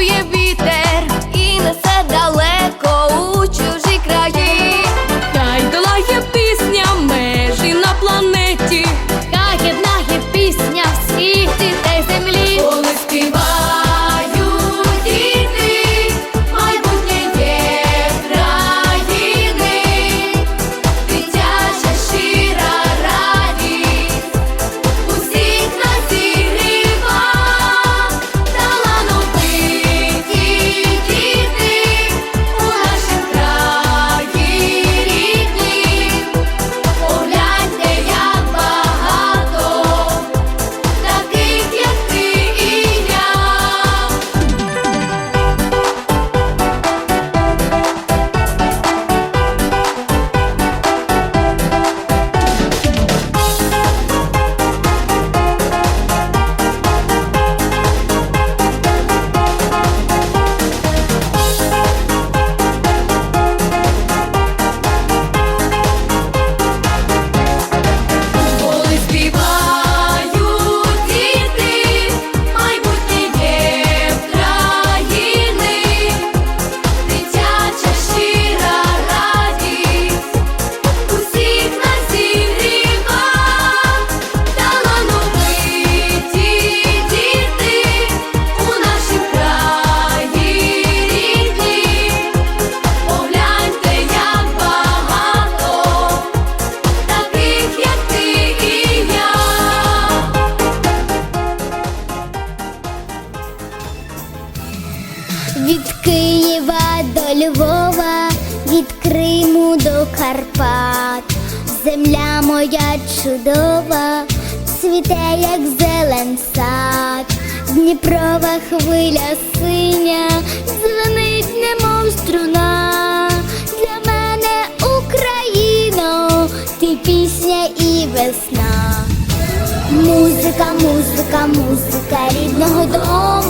je bite Від Києва до Львова, від Криму до Карпат, земля моя чудова, цвіте, як зелен сад, Дніпрова хвиля синя, дзвенить, немов струна. Для мене Україно, ти пісня і весна. Музика, музика, музика рідного дому.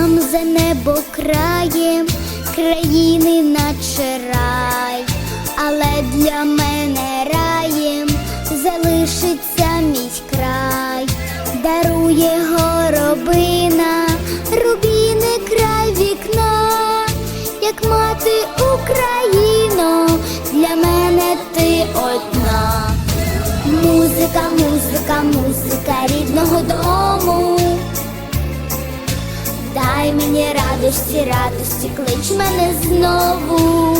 там за небо краєм країни наче рай, але для мене раєм залишиться мій край, дарує горобина, рубіни край вікна, як мати Україно, для мене ти одна. Музика, музика, музика рідного дому. Дай мені радості, радості, клич мене знову.